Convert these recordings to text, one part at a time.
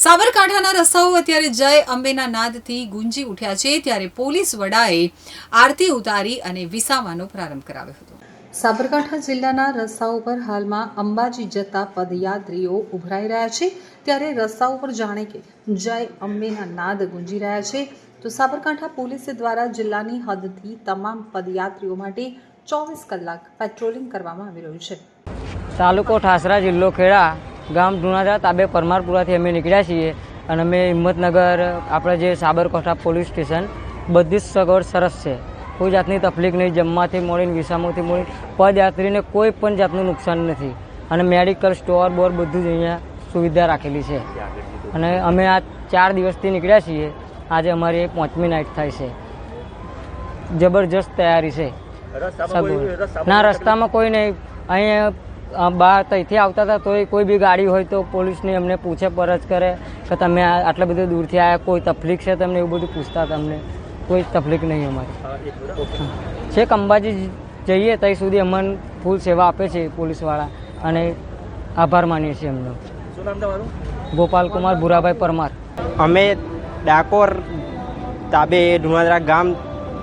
સાબરકાંઠાના રસ્તાઓ અત્યારે જય અંબેના નાદથી ગુંજી ઉઠ્યા છે ત્યારે પોલીસ વડાએ આરતી ઉતારી અને વિસાવાનો પ્રારંભ કરાવ્યો હતો. સાબરકાંઠા જિલ્લાના રસ્તાઓ પર હાલમાં અંબાજી જતા પદયાત્રીઓ ઉભરાઈ રહ્યા છે. ત્યારે રસ્તાઓ પર જાણે કે જય અંબેના નાદ ગુંજી રહ્યા છે. તો સાબરકાંઠા પોલીસ દ્વારા જિલ્લાની હદથી તમામ પદયાત્રીઓ માટે ચોવીસ કલાક પેટ્રોલિંગ કરવામાં આવી રહ્યું છે. તાલુકો ઠાસરા જિલ્લો ખેડા ગામ ધુણાજા તાબે પરમારપુરાથી અમે નીકળ્યા છીએ અને અમે હિંમતનગર આપણે જે સાબરકાંઠા પોલીસ સ્ટેશન બધી જ સગવડ સરસ છે. કોઈ જાતની તકલીફ નહીં જમવાથી મળીને વિસામોથી મળીને પદયાત્રીને કોઈ પણ જાતનું નુકસાન નથી. અને મેડિકલ સ્ટોર બોર બધું જ અહીંયા સુવિધા રાખેલી છે. અને અમે આ ચાર દિવસથી નીકળ્યા છીએ. આજે અમારી પાંચમી નાઇટ થાય છે. જબરજસ્ત તૈયારી છે. ના રસ્તામાં કોઈ નહીં. અહીંયા બહાર ત્યાંથી આવતા હતા તોય કોઈ બી ગાડી હોય તો પોલીસની અમને પૂછે પરજ કરે કે તમે આ- આટલા બધા દૂરથી આવ્યા કોઈ તકલીફ છે તમને એવું બધું પૂછતા તમને? કોઈ તકલીફ નહીં અમારી. છે અંબાજી જઈએ ત્યાં સુધી અમને ફૂલ સેવા આપે છે પોલીસવાળા અને આભાર માનીએ છીએ એમનો. શું નામ તમારું? ગોપાલકુમાર ભુરાભાઈ પરમાર. અમે ડાકોર તાબે ધુણાદરા ગામ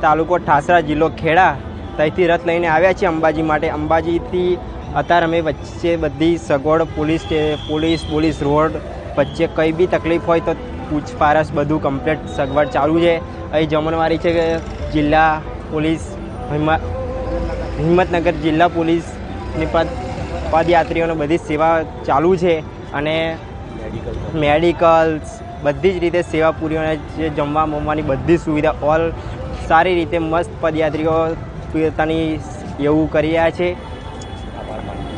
તાલુકો ઠાસરા જિલ્લો ખેડા ત્યાંથી રથ લઈને આવ્યા છીએ અંબાજી માટે. અંબાજીથી અત્યારે અમે વચ્ચે બધી સગવડ police station- police police road વચ્ચે કંઈ બી તકલીફ હોય તો પૂછપારછ બધું કમ્પ્લીટ સગવડ ચાલુ છે. અહીં જમણવારી છે કે જિલ્લા પોલીસ, હિંમત, હિંમતનગર જિલ્લા પોલીસની પદ, પદયાત્રીઓની બધી સેવા ચાલુ છે અને મેડિકલ્સ, બધી જ રીતે સેવા પૂરી અને જે જમવા, મમવાની બધી સુવિધા, ઓલ સારી રીતે મસ્ત પદયાત્રીઓ પોતાની એવું કરી રહ્યા છે.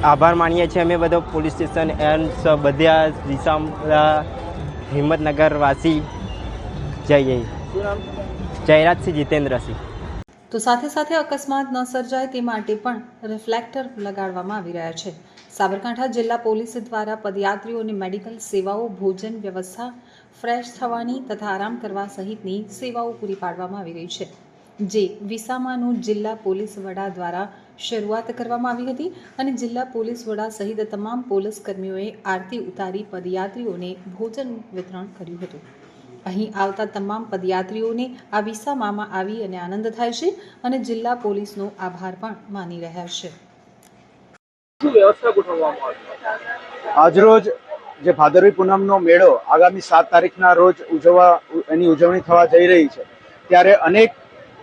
આભાર માનીએ છીએ અમે બધો પોલીસ સ્ટેશન એન્ડ બધા દિશા બધા હિંમતનગર વાસી જય. જયરાજસિંહ જીતેન્દ્રસિંહ. તો સાથે સાથે અકસ્માત ન સર્જાય તે માટે પણ રિફ્લેક્ટર લગાડવામાં આવી રહ્યા છે. સાબરકાંઠા જિલ્લા પોલીસ દ્વારા પદયાત્રીઓને મેડિકલ સેવાઓ, ભોજન વ્યવસ્થા ફ્રેશ થવાની તથા આરામ કરવા સહિતની સેવાઓ પૂરી પાડવામાં આવી રહી છે. જે વિસામાનું જિલ્લા પોલીસ વડા દ્વારા શરૂઆત કરવામાં આવી હતી અને જિલ્લા પોલીસ વડા સહિત તમામ પોલીસ કર્મીઓએ આરતી ઉતારી પદયાત્રીઓને ભોજન વિતરણ કર્યું હતું. અહીં આવતા તમામ પદયાત્રીઓને આ વિસામામાં આવી અને આનંદ થાય છે અને જિલ્લા પોલીસનો આભાર પણ માની રહ્યા છે. આજરોજ જે ભાદરવી પૂનમનો મેળો આગામી સાત તારીખના રોજ ઉજવવા એની ઉજવણી થવા જઈ રહી છે. ત્યારે અનેક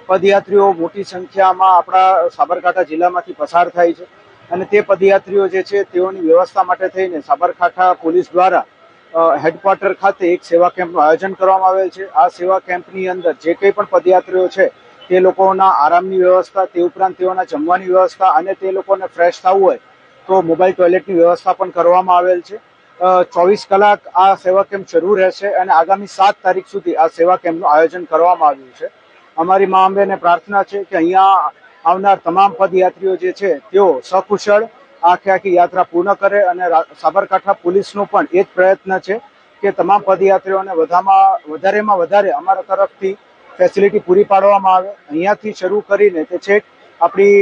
પદયાત્રીઓ મોટી સંખ્યામાં આપણા સાબરકાંઠા જિલ્લામાંથી પસાર થાય છે. અને તે પદયાત્રીઓ જે છે, તેઓની વ્યવસ્થા માટે થઈને સાબરકાંઠા પોલીસ દ્વારા હેડક્વાર્ટર ખાતે એક સેવા કેમ્પનું આયોજન કરવામાં આવેલ છે. આ સેવા કેમ્પની અંદર જે કંઈ પણ પદયાત્રીઓ છે, તે લોકોના આરામની વ્યવસ્થા, તે ઉપરાંત તેઓના જમવાની વ્યવસ્થા અને તે લોકોને ફ્રેશ થવું હોય તો મોબાઈલ ટોયલેટની વ્યવસ્થા પણ કરવામાં આવેલ છે. ચોવીસ કલાક આ સેવા કેમ્પ શરૂ રહેશે અને આગામી સાત તારીખ સુધી આ સેવા કેમ્પનું આયોજન કરવામાં આવ્યું છે. અમારી મા અંબેને પ્રાર્થના છે કે અહીંયા આવનાર તમામ પદયાત્રીઓ જે છે, તેઓ સકુશળ આખી આખી યાત્રા પૂર્ણ કરે અને સાબરકાંઠા પોલીસનો પણ એ જ પ્રયત્ન છે કે તમામ પદયાત્રીઓને વધામાં, વધારેમાં વધારે અમારા તરફથી ફેસિલિટી પૂરી પાડવામાં આવે. અહીંયાથી શરૂ કરીને તે છેક આપણી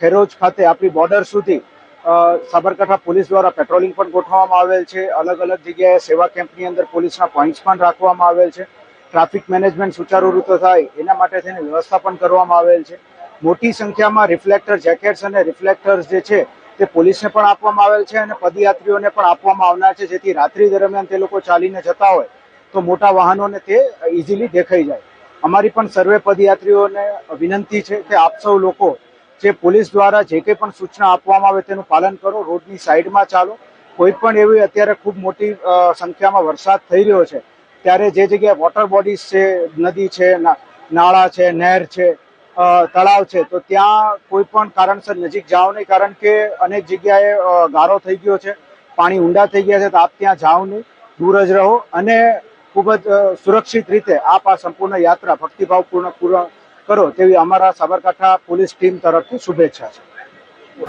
ખેરોજ ખાતે આપણી બોર્ડર સુધી સાબરકાંઠા પોલીસ દ્વારા પેટ્રોલિંગ પણ ગોઠવવામાં આવેલ છે. અલગ અલગ જગ્યાએ સેવા કેમ્પની અંદર પોલીસના પોઈન્ટ્સ પણ રાખવામાં આવેલ છે. ટ્રાફિક મેનેજમેન્ટ સુચારુ રીતે થાય, એના માટે થઈને વ્યવસ્થા પણ કરવામાં આવેલ છે. મોટી સંખ્યામાં રિફ્લેક્ટર જેકેટ્સ અને રિફ્લેક્ટર્સ જે છે, તે પોલીસને પણ આપવામાં આવેલ છે અને પદયાત્રીઓને પણ આપવામાં આવનાર છે, જેથી રાત્રિ દરમિયાન તે લોકો ચાલીને જતા હોય, તો મોટા વાહનોને તે ઇઝીલી દેખાઈ જાય. અમારી પણ સર્વે પદયાત્રીઓને વિનંતી છે કે આપ સૌ લોકો જે પોલીસ દ્વારા જે કંઈ પણ સૂચના આપવામાં આવે તેનું પાલન કરો, રોડની સાઈડમાં ચાલો. કોઈ પણ એવી અત્યારે ખૂબ મોટી સંખ્યામાં વરસાદ થઈ રહ્યો છે ત્યારે જે જગ્યાએ વોટર બોડીઝ છે, નદી છે નાળા છે, નહેર છે તળાવ છે, તો ત્યાં કોઈ પણ કારણસર નજીક જાઓ નહીં, કારણ કે અનેક જગ્યાએ ગારો થઈ ગયો છે, પાણી ઊંડા થઈ ગયા છે, તો આપ ત્યાં જાઓ નહીં, દૂર જ રહો અને ખૂબ જ સુરક્ષિત રીતે આપ આ સંપૂર્ણ યાત્રા ભક્તિભાવપૂર્ણ પૂર્ણ કરો તેવી અમારા સાબરકાંઠા પોલીસ ટીમ તરફથી શુભેચ્છા છે.